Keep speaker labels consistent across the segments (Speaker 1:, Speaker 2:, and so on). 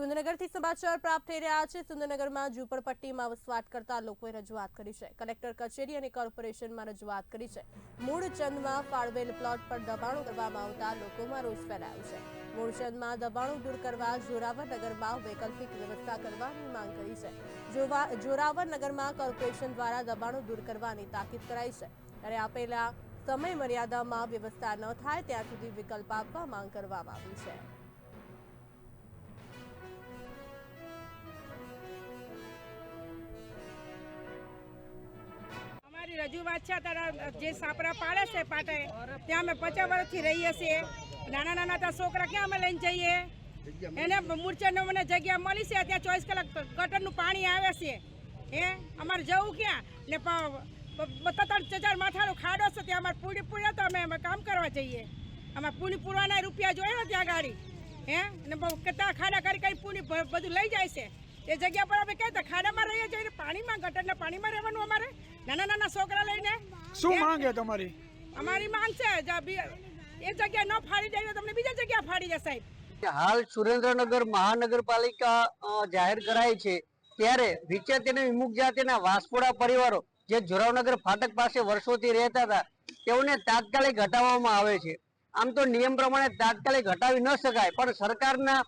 Speaker 1: સુરેન્દ્રનગરથી સમાચાર પ્રાપ્ત થઈ રહ્યા છે. સુરેન્દ્રનગરમાં ઝૂંપડપટ્ટીમાં વસવાટ કરતા લોકોએ રજૂઆત કરી છે. કલેક્ટર, કચેરી અને કોર્પોરેશનમાં રજૂઆત કરી છે. મૂળચંદમાં ફાળવેલ પ્લોટ પર દબાણો કરવામાં આવતા લોકોમાં રોષ ફેલાયો છે. મૂળચંદમાં દબાણો દૂર કરવા જોરાવર નગરમાં વૈકલ્પિક વ્યવસ્થા કરવાની માંગ કરી છે. જોરાવર નગરમાં કોર્પોરેશન દ્વારા દબાણો દૂર કરવાની તાકીદ કરાઈ છે. અને આપેલા સમય મર્યાદામાં વ્યવસ્થા ન થાય ત્યાં સુધી વિકલ્પ આપવા માંગ કરવામાં આવી છે.
Speaker 2: રજૂઆત છે, તારા જે સાપરા પાડે છે પાટે, ત્યાં અમે પચાસ વર્ષથી રહીએ છીએ. નાના નાના ત્યાં છોકરા ક્યાં અમે લઈને જઈએ? એને મૂર્છાનો મને જગ્યા મળી છે, ત્યાં ચોવીસ કલાક ગટરનું પાણી આવે છે. હે? અમારે જવું ક્યાં? ને ત્રણ ચાર માથાનો ખાડો છે, ત્યાં અમારે પૂરી પૂરે તો અમે અમે કામ કરવા જઈએ. અમારે પૂરી પૂરવાના રૂપિયા જોયો ત્યાં ગાડી. હે? ને બહુ કેટલા ખાડા કરી કરી પૂરી બધું લઈ જાય છે. એ જગ્યા પર અમે કહેતા ખાડામાં રહીએ છીએ પાણીમાં ગટરના પાણીમાં રહેવાનું અમારે. નાના નાના છોકરા લઈને.
Speaker 3: શું? માંગે તમારી?
Speaker 2: અમારી માંગ છે એ જગ્યા ન ફાડી જાય તમને બીજા જગ્યા ફાડી જશે સાહેબ.
Speaker 4: હાલ સુરેન્દ્રનગર મહાનગરપાલિકા જાહેર કરાઈ છે ત્યારે વિચેત અને વિમુખ જાતિના વાસપોડા પરિવારો જે જોરાવનગર ફાટક પાસે વર્ષોથી રહેતા હતા તેઓને તાત્કાલિક હટાવવામાં આવે છે. આમ તો નિયમ પ્રમાણે તાત્કાલિક હટાવી ન શકાય પણ સરકારના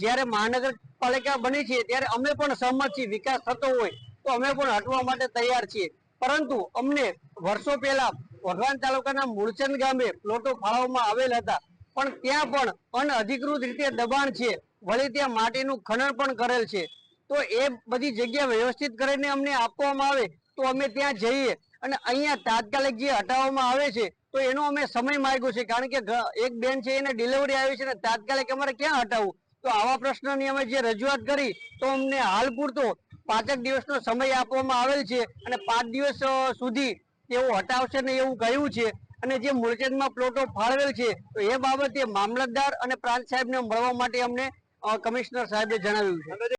Speaker 4: જ્યારે મહાનગરપાલિકા બની છે ત્યારે અમે પણ સહમત છીએ. વિકાસ થતો હોય તો અમે પણ હટવા માટે તૈયાર છીએ. પરંતુ અમને વર્ષો પહેલા વઢવાણ તાલુકાના મૂળચંદ ગામે પ્લોટો ફાળવવામાં આવેલ હતા. પણ ત્યાં પણ અનઅધિકૃત રીતે દબાણ છે. વળી ત્યાં માટીનું ખનન પણ કરેલ છે. તો એ બધી જગ્યા વ્યવસ્થિત કરીને અમને આપવામાં આવે તો અમે ત્યાં જઈએ અને અહીંયા તાત્કાલિક જે હટાવવામાં આવે છે, તો એનો અમે સમય માગ્યો છે. કારણ કે એક બેન છે, એને ડિલિવરી આવી છે ને તાત્કાલિક અમારે ક્યાં હટાવવું? તો આવા પ્રશ્નની અમે જે રજૂઆત કરી, તો અમને હાલ પૂરતો પાંચેક દિવસનો સમય આપવામાં આવેલ છે અને પાંચ દિવસ સુધી તેઓ હટાવશે ને એવું કહ્યું છે. અને જે મૂળચંદમાં પ્લોટો ફાળવેલ છે, તો એ બાબતે મામલતદાર અને પ્રાંત સાહેબને મળવા માટે અમને કમિશનર સાહેબે જણાવ્યું છે.